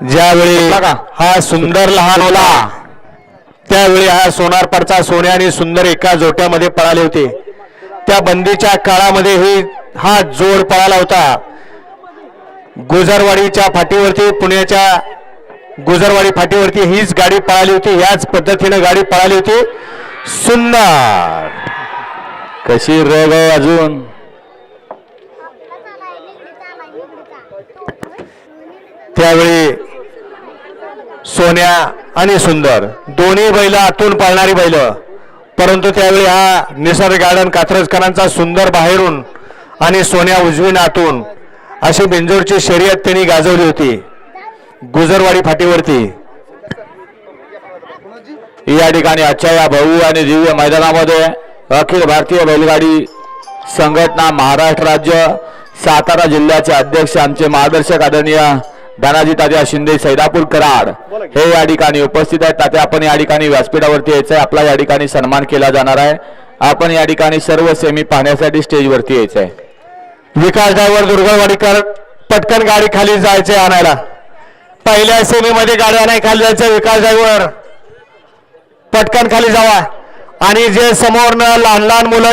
ज्यावेळी हा सुंदर लहान होता त्यावेळी हा सोनारपाडचा सोन्या आणि सुंदर एका जोट्यामध्ये पळाले होते. त्या बंदीच्या काळामध्ये ही हा जोड पळाला होता. गुजरवाडीच्या फाटीवरती पुण्याच्या गुजरवाडी फाटीवरती हीच गाडी पळाली होती. याच पद्धतीनं गाडी पळाली होती. सुंदर. कशी रग आहे अजून त्यावेळी सोन्या आणि सुंदर. दोन्ही बैल आतून पळणारी बैल. परंतु त्यावेळी हा निसर्ग गार्डन कात्रजकरांचा सुंदर बाहेरून आणि सोन्या उजवीन आतून अशी बिंजोरची शर्यत त्यांनी गाजवली होती. गुजरवाडी फाटीवरती. या ठिकाणी आजच्या या भव्य आणि दिव्य मैदानामध्ये अखिल भारतीय बैलगाडी संघटना महाराष्ट्र राज्य सातारा जिल्ह्याचे अध्यक्ष आमचे मार्गदर्शक आदरणीय धनाजी तात्या शिंदे सैदापूर कराड. हे या ठिकाणी उपस्थित आहेत. तात्या आपण या ठिकाणी व्यासपीठावरती यायचं आहे. आपला या ठिकाणी सन्मान केला जाणार आहे. आपण या ठिकाणी सर्व सेमी पाहण्यासाठी स्टेजवरती यायचं आहे. विकास ड्रायव्हर दुर्गवाडीकर पटकन गाडी खाली जायचे आणायला. पहिल्या सेमीमध्ये गाडी आणाय खाली जायचं विकास ड्रायव्हर पटकन खाली जावा. आणि जे समोरनं लहान लहान मुलं